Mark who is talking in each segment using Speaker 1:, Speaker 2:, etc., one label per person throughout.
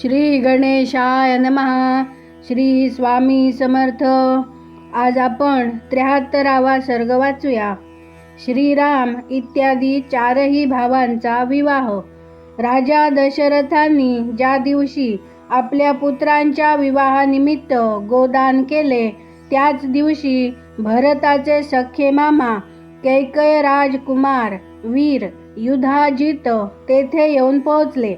Speaker 1: श्री गणेशाय नमहा श्री स्वामी समर्थ. आज आपण त्र्याहत्तरावा सर्ग वाचूया. श्रीराम इत्यादी चारही भावांचा विवाह. राजा दशरथांनी ज्या दिवशी आपल्या पुत्रांच्या विवाहानिमित्त गोदान केले त्याच दिवशी भरताचे सख्खे मामा कैकय राजकुमार वीर युधाजित तेथे येऊन पोहोचले.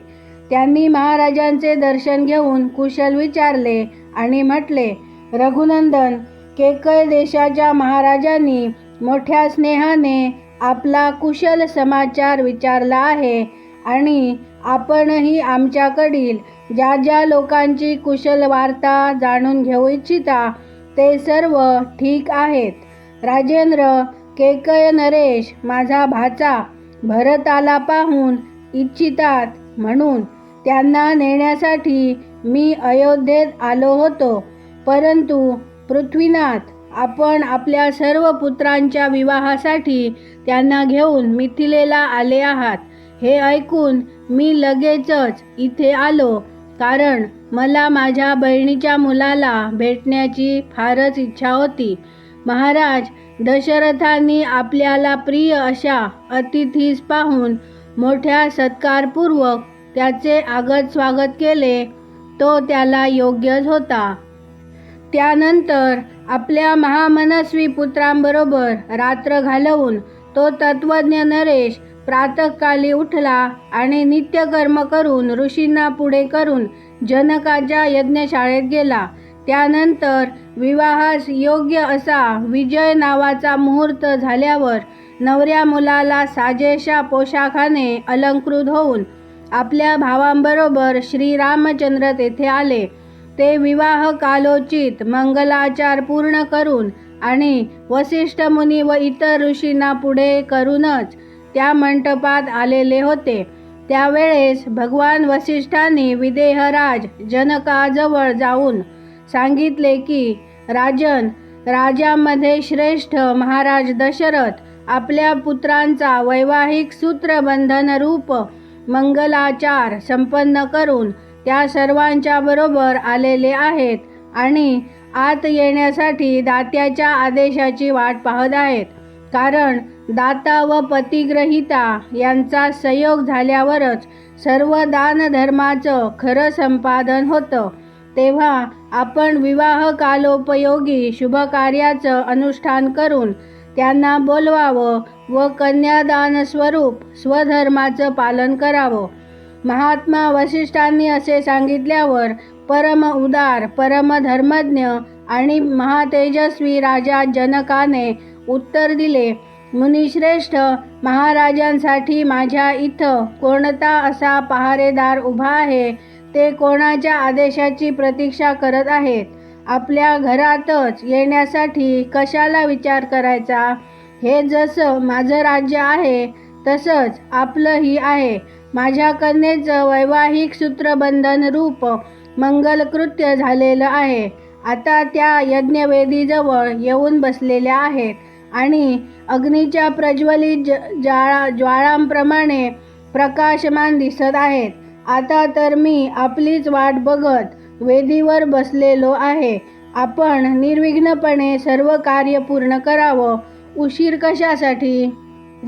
Speaker 1: त्यांनी महाराजांचे दर्शन घेऊन कुशल विचारले आणि म्हटले रघुनंदन केकय देशाच्या महाराजांनी मोठ्या स्नेहाने आपला कुशल समाचार विचारला आहे आणि आपणही आमच्याकडील ज्या ज्या लोकांची कुशल वार्ता जाणून घेऊ इच्छिता ते सर्व ठीक आहेत. राजेंद्र केकय नरेश माझा भाचा भरताला पाहून इच्छितात म्हणून त्यांना नेण्यासाठी मी अयोध्येत आलो होतो. परंतु पृथ्वीनाथ आपण आपल्या सर्व पुत्रांच्या विवाहासाठी त्यांना घेऊन मिथिलेला आले आहात. हे ऐकून मी लगेचच इथे आलो कारण मला माझ्या बहिणीच्या मुलाला भेटण्याची फारच इच्छा होती. महाराज दशरथांनी आपल्याला प्रिय अशा अतिथीस पाहून मोठ्या सत्कारपूर्वक त्याचे आगत स्वागत केले तो त्याला योग्यच होता. त्यानंतर आपल्या महामनस्वी पुत्रांबरोबर रात्र घालवून तो तत्वज्ञ नरेश प्रातःकाली उठला आणि नित्यकर्म करून ऋषींना पुढे करून जनकाच्या यज्ञशाळेत गेला. त्यानंतर विवाहास योग्य असा विजय नावाचा मुहूर्त झाल्यावर नवऱ्या मुलाला साजेशा पोशाखाने अलंकृत होऊन आपल्या भावांबरोबर श्रीरामचंद्र तेथे आले. ते विवाह कालोचित मंगलाचार पूर्ण करून आणि वसिष्ठ मुनी व इतर ऋषींना पुढे करूनच त्या मंटपात आलेले होते. त्यावेळेस भगवान वसिष्ठांनी विदेहराज जनकाजवळ जाऊन सांगितले की राजन राजामध्ये श्रेष्ठ महाराज दशरथ आपल्या पुत्रांचा वैवाहिक सूत्रबंधन रूप मंगलाचार संपन्न करून त्या सर्वांच्या बरोबर आलेले आहेत आणि आत येण्यासाठी दात्याच्या आदेशाची वाट पाहत आहेत. कारण दाता व पतिग्रहिता यांचा संयोग झाल्यावरच सर्व दानधर्माचं खरं संपादन होतं. तेव्हा आपण विवाह कालोपयोगी शुभकार्याचं अनुष्ठान करून त्यांना बोलवावं व कन्यादान स्वरूप स्वधर्माचं पालन करावं. महात्मा वसिष्ठांनी असे सांगितल्यावर परम उदार परम धर्मज्ञ आणि महातेजस्वी राजा जनकाने उत्तर दिले मुनिश्रेष्ठ महाराजांसाठी माझ्या इथं कोणता असा पहारेदार उभा आहे ते कोणाच्या आदेशाची प्रतीक्षा करत आहेत? आपल्या घरातच येण्यासाठी कशाला विचार करायचा? हे जसं माझं राज्य आहे तसंच आपलंही आहे. माझ्या कन्येचं वैवाहिक सूत्रबंधन रूप मंगलकृत्य झालेलं आहे. आता त्या यज्ञवेदीजवळ येऊन बसलेल्या आहेत आणि अग्नीच्या प्रज्वलित ज ज्वाळा ज्वाळांप्रमाणे प्रकाशमान दिसत आहेत. आता तर मी आपलीच वाट बघत वेदीवर बसलेलो आहे. आपण निर्विघ्नपणे सर्व कार्य पूर्ण करावं उशीर कशासाठी?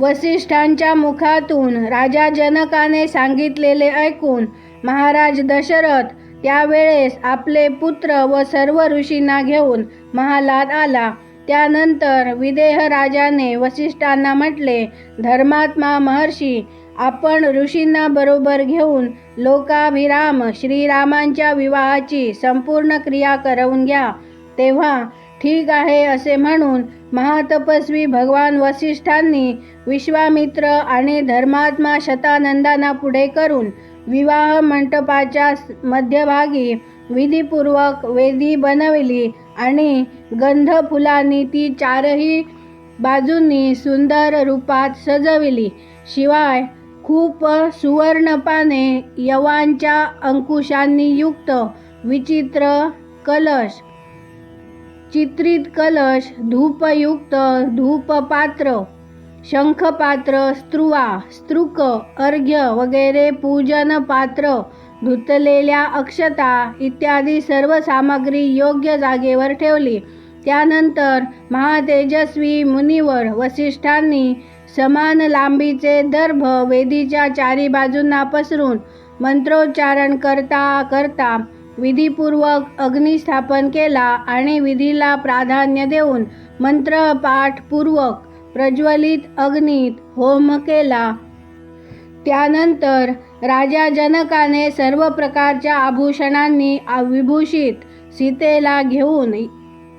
Speaker 1: वसिष्ठांच्या मुखातून राजा जनकाने सांगितलेले ऐकून महाराज दशरथ त्यावेळेस आपले पुत्र व सर्व ऋषींना घेऊन महालात आला. त्यानंतर विदेह राजाने वसिष्ठांना म्हटले धर्मात्मा महर्षी आपण ऋषींना बरोबर घेऊन लोकाभिराम श्रीरामांच्या विवाहाची संपूर्ण क्रिया करवून घ्या. तेव्हा ठीक आहे असे म्हणून महातपस्वी भगवान वसिष्ठांनी विश्वामित्र आणि धर्मात्मा शतानंदांना पुढे करून विवाह मंडपाच्या मध्यभागी विधीपूर्वक वेदी बनविली आणि गंध फुलांनी ती चारही बाजूंनी सुंदर रूपात सजविली. शिवाय खूप सुवर्णपाने यवांच्या अंकुशांनी युक्त विचित्र कलश चित्रित कलश धूपयुक्त धूपपात्र शंखपात्र स्त्रुवा स्त्रुक अर्घ्य वगैरे पूजन पात्र धुतलेल्या अक्षता इत्यादी सर्व सामग्री योग्य जागेवर ठेवली. त्यानंतर महातेजस्वी मुनिवर वसिष्ठांनी समान लांबीचे दर्भ वेदीच्या चारी बाजूंना पसरून मंत्रोच्चारण करता करता विधीपूर्वक अग्निस्थापन केला आणि विधीला प्राधान्य देऊन मंत्रपाठपूर्वक प्रज्वलित अग्नीत होम केला. त्यानंतर राजा जनकाने सर्व प्रकारच्या आभूषणांनी विभूषित सीतेला घेऊन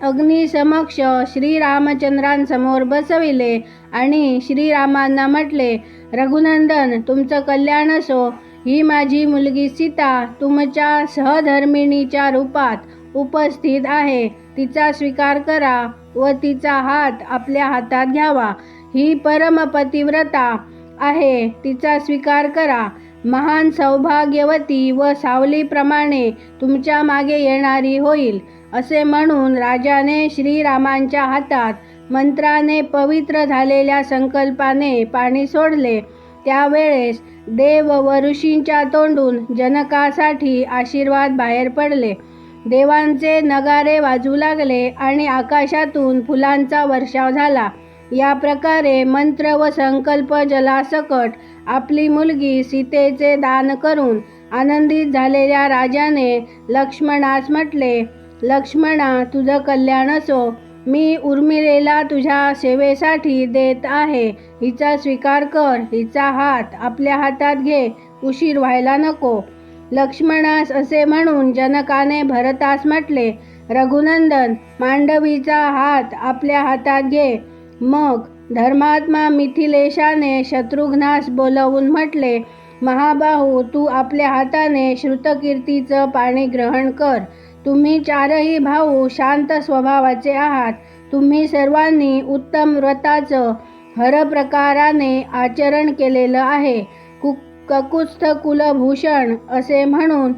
Speaker 1: अग्निसमक्ष श्रीरामचंद्रांसमोर बसविले आणि श्रीरामांना म्हटले रघुनंदन तुमचं कल्याण असो ही माझी मुलगी सीता तुमच्या सहधर्मिणीच्या रूपात उपस्थित आहे. तिचा स्वीकार करा व तिचा हात आपल्या हातात घ्यावा. ही परमपतिव्रता आहे. तिचा स्वीकार करा. महान सौभाग्यवती व सावलीप्रमाणे तुमच्या मागे येणारी होईल असे म्हणून राजाने श्रीरामांच्या हातात मंत्राने पवित्र झालेल्या संकल्पाने पाणी सोडले. त्यावेळेस देव व ऋषींच्या तोंडून जनकासाठी आशीर्वाद बाहेर पडले. देवांचे नगारे वाजू लागले आणि आकाशातून फुलांचा वर्षाव झाला. या प्रकारे मंत्र व संकल्प जलासकट आपली मुलगी सीतेचे दान करून आनंदित झालेल्या राजाने लक्ष्मणास म्हटले लक्ष्मणा तुझं कल्याण असो. मी उर्मिलेला तुझ्या सेवेसाठी देत आहे. हिचा स्वीकार कर हिचा हात आपल्या हातात घे उशीर व्हायला नको. लक्ष्मणास असे म्हणून जनकाने भरतास म्हटले रघुनंदन मांडवीचा हात आपल्या हातात घे. मग धर्मात्मा मिथिलेशाने शत्रुघ्नास बोलवून म्हटले महाबाहू तू आपल्या हाताने श्रुतकीर्तीचं पाणी ग्रहण कर. तुम्ही चारही भाऊ शांत स्वभावाचे आहात. तुम्ही सर्वांनी उत्तम व्रताचं हर प्रकाराने आचरण केलेलं आहे. कु ककुत्स्थ कुलभूषण असे म्हणून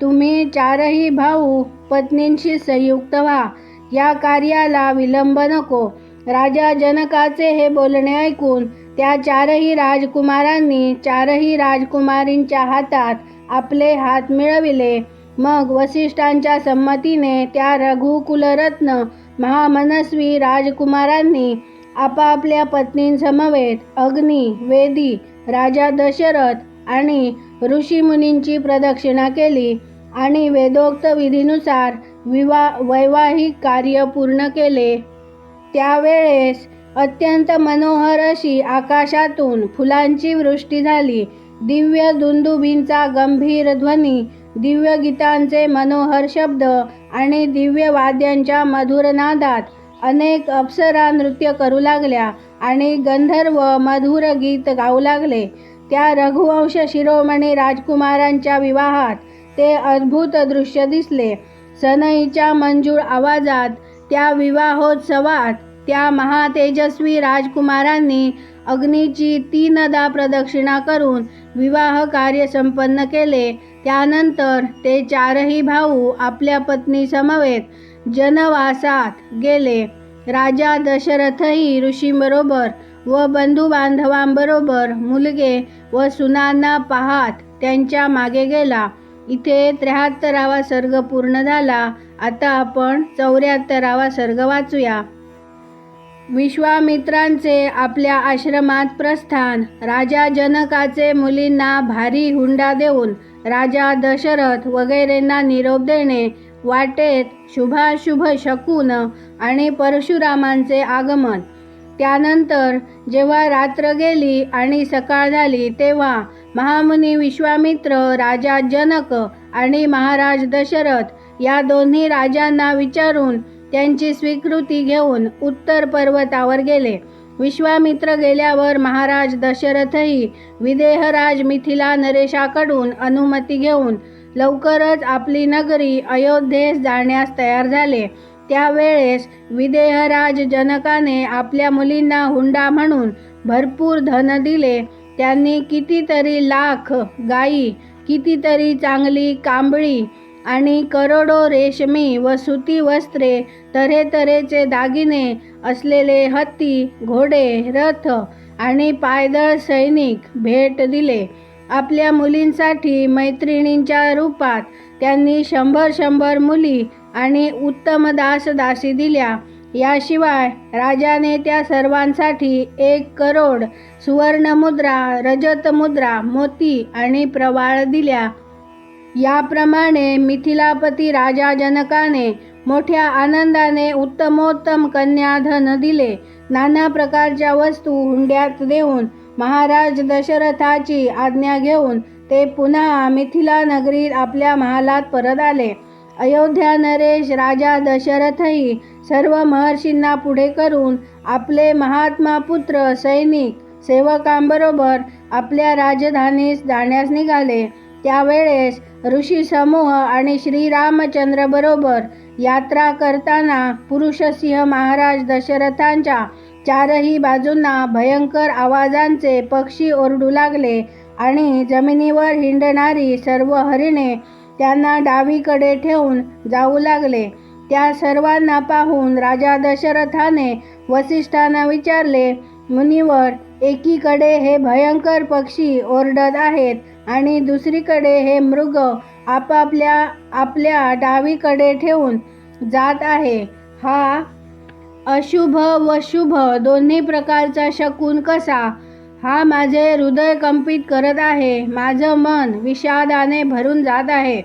Speaker 1: तुम्ही चारही भाऊ पत्नींशी संयुक्त व्हा. या कार्याला विलंब नको. राजा जनकाचे हे बोलणे ऐकून त्या चारही राजकुमारांनी चारही राजकुमारींच्या हातात आपले हात मिळविले. मग वसिष्ठांच्या संमतीने त्या रघुकुलरत्न महामनस्वी राजकुमारांनी आपापल्या पत्नींसमवेत अग्नी वेदी राजा दशरथ आणि ऋषीमुनींची प्रदक्षिणा केली आणि वेदोक्त विधीनुसार विवा वैवाहिक कार्य पूर्ण केले. त्यावेळेस अत्यंत मनोहर अशी आकाशातून फुलांची वृष्टी झाली. दिव्य दुंदुबींचा गंभीर ध्वनी दिव्य गीतांचे मनोहर शब्द आणि दिव्य वाद्यांच्या मधुर नादात अनेक अप्सरा नृत्य करू लागल्या आणि गंधर्व मधुर गीत गाऊ लागले. त्या रघुवंश शिरोमणी राजकुमारांच्या विवाहात ते अद्भुत दृश्य दिसले. सनईच्या मंजूळ आवाजात त्या विवाहोत्सवात त्या महातेजस्वी राजकुमारांनी अग्नीची तीनदा प्रदक्षिणा करून विवाह कार्य संपन्न केले. त्यानंतर ते चारही भाऊ आपल्या पत्नीसमवेत जनवासात गेले. राजा दशरथही ऋषींबरोबर व बंधुबांधवांबरोबर मुलगे व सुनांना पाहात त्यांच्या मागे गेला. इथे त्र्याहत्तरावा सर्ग पूर्ण झाला. आता आपण चौऱ्याहत्तरावा सर्ग वाचूया. विश्वामित्रांचे आपल्या आश्रमात प्रस्थान. राजा जनकाचे मुलींना भारी हुंडा देऊन राजा दशरथ वगैरेंना निरोप देणे वाटेत शुभाशुभ शकून आणि परशुरामांचे आगमन. त्यानंतर जेव्हा रात्र गेली आणि सकाळ झाली तेव्हा महामुनी विश्वामित्र राजा जनक आणि महाराज दशरथ या दोन्ही राजांना विचारून त्यांची स्वीकृती घेऊन उत्तर पर्वतावर गेले. विश्वामित्र गेल्यावर महाराज दशरथही विदेहराज मिथिला नरेशाकडून अनुमती घेऊन लवकरच आपली नगरी अयोध्येस जाण्यास तयार झाले. त्यावेळेस विदेहराज जनकाने आपल्या मुलींना हुंडा म्हणून भरपूर धन दिले. त्यांनी कितीतरी लाख गायी कितीतरी चांगली कांबळी आणि करोडो रेशमी व सुती वस्त्रे तऱ्हेतऱ्हेचे दागिने असलेले हत्ती घोडे रथ आणि पायदळ सैनिक भेट दिले. आपल्या मुलींसाठी मैत्रिणींच्या रूपात त्यांनी शंभर शंभर मुली आणि उत्तम दास दासी दिल्या. याशिवाय राजाने त्या सर्वांसाठी एक करोड सुवर्णमुद्रा रजतमुद्रा मोती आणि प्रवाळ दिल्या. याप्रमाणे मिथिलापती राजा जनकाने मोठ्या आनंदाने उत्तमोत्तम कन्याधन दिले. नाना प्रकारच्या वस्तू हुंड्यात देऊन महाराज दशरथाची आज्ञा घेऊन ते पुन्हा मिथिला नगरीत आपल्या महालात परत आले. अयोध्या नरेश राजा दशरथही सर्व महर्षींना पुढे करून आपले महात्मा पुत्र सैनिक सेवकांबरोबर आपल्या राजधानीस जाण्यास निघाले. त्यावेळेस ऋषी समूह आणि श्रीरामचंद्र बरोबर यात्रा करताना पुरुषसिंह महाराज दशरथांच्या चारही बाजूंना भयंकर आवाजांचे पक्षी ओरडू लागले आणि जमिनीवर हिंडणारी सर्व हरिणे त्यांना डावीकडे ठेवून जाऊ लागले. त्या सर्वांना पाहून राजा दशरथाने वसिष्ठांना विचारले मुनिवर एकीकडे हे भयंकर पक्षी ओरडत आहेत आणि दुसरीकडे हे मृग आपापल्या आपल्या डावीकडे ठेवून जात आहे. हा अशुभ व शुभ दोन्ही प्रकारचा शकून कसा? हा माझे हृदय कंपित करत आहे. माझं मन विषादाने भरून जात आहे.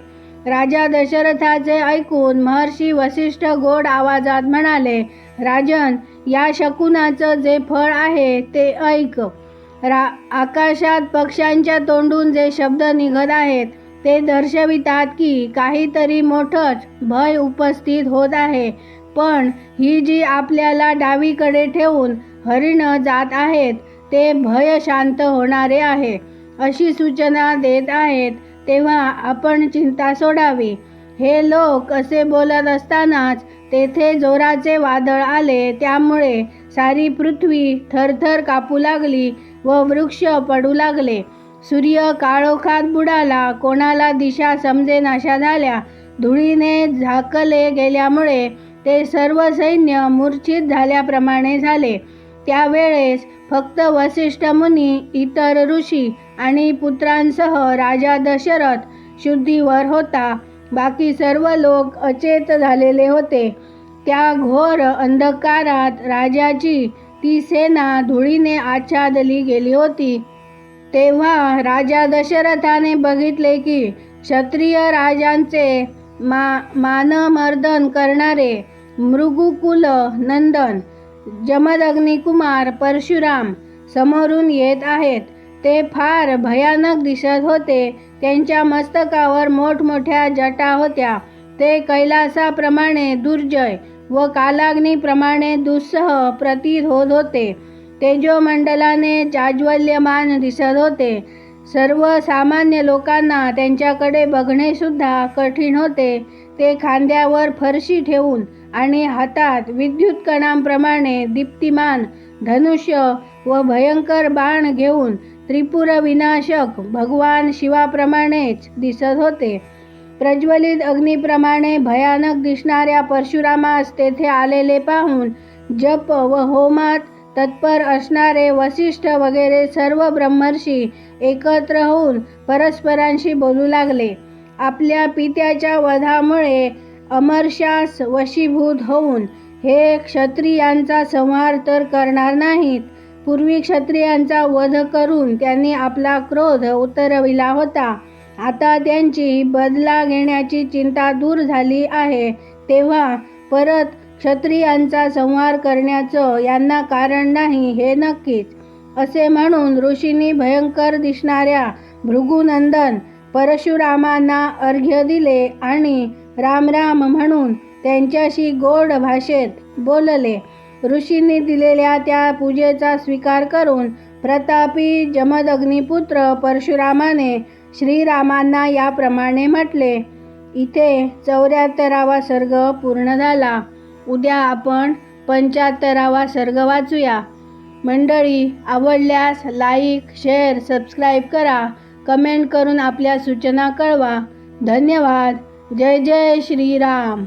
Speaker 1: राजा दशरथाचे ऐकून महर्षी वसिष्ठ गोड आवाजात म्हणाले राजन या शकुनाचं जे फळ आहे ते ऐक. रा आकाशात पक्ष्यांच्या तोंडून जे शब्द निघत आहेत ते दर्शवितात की काहीतरी मोठंच भय उपस्थित होत आहे. पण ही जी आपल्याला डावीकडे ठेवून हरिणं जात आहेत ते भय शांत होणारे आहे. अशी सूचना देत आहेत तेव्हा आपण चिंता सोडावी. हे लोक असे बोलत असतानाच तेथे जोराचे वादळ आले. त्यामुळे सारी पृथ्वी थरथर कापू लागली व वृक्ष पडू लागले. सूर्य काळोखात बुडाला कोणाला दिशा समजेनाशा झाल्या. धुळीने झाकले गेल्यामुळे ते सर्व सैन्य मूर्छित झाल्याप्रमाणे झाले. त्यावेळेस फक्त वसिष्ठ मुनी इतर ऋषी आणि पुत्रांसह राजा दशरथ शुद्धीवर होता. बाकी सर्व लोक अचेत झालेले होते. त्या घोर अंधकारात राजाची ती सेना धुळीने आच्छादली गेली होती. तेव्हा राजा दशरथाने बघितले की क्षत्रिय राजांचे मा मानमर्दन करणारे मृगुकुल नंदन जमदग्निकुमार परशुराम समोरून येत आहेत. ते फार भयानक दिसत होते. त्यांच्या मस्तकावर मोठमोठ्या जटा होत्या. ते कैलासाप्रमाणे दुर्जय व कालाग्नीप्रमाणे दुस्सह प्रतीत होत. होते तेजोमंडलाने जाज्वल्यमान दिसत होते. सर्वसामान्य लोकांना त्यांच्याकडे बघणे सुद्धा कठीण होते. ते खांद्यावर फरशी ठेवून आणि हातात विद्युत कणांप्रमाणे दीप्तिमान धनुष्य व भयंकर बाण घेऊन त्रिपुर विनाशक भगवान शिवाप्रमाणेच दिसत होते. प्रज्वलित अग्नीप्रमाणे भयानक दिसणाऱ्या परशुरामास तेथे आलेले पाहून जप व होमात तत्पर असणारे वसिष्ठ वगैरे सर्व ब्रह्मर्षी एकत्र होऊन परस्परांशी बोलू लागले. आपल्या पित्याच्या वधामुळे अमरशास वशीभूत होऊन हे क्षत्रियांचा संहार तर करणार नाहीत पूर्वी क्षत्रियांचा वध करून त्यांनी आपला क्रोध उतरविला होता. आता त्यांची बदला घेण्याची चिंता दूर झाली आहे. तेव्हा परत क्षत्रियांचा संहार करण्याचं यांना कारण नाही हे नक्कीच. असे म्हणून ऋषींनी भयंकर दिसणाऱ्या भृगुनंदन परशुरामांना अर्घ्य दिले आणि रामराम म्हणून त्यांच्याशी गोड भाषेत बोलले. ऋषींनी दिलेल्या त्या पूजेचा स्वीकार करून प्रतापी जमदग्निपुत्र परशुरामाने श्रीरामांना याप्रमाणे म्हटले इथे चौऱ्याहत्तरावा सर्ग पूर्ण झाला. उद्या आपण पंच्याहत्तरावा सर्ग वाचूया. मंडळी आवडल्यास लाईक शेअर सबस्क्राईब करा. कमेंट करून आपल्या सूचना कळवा. धन्यवाद. जय जय श्रीराम.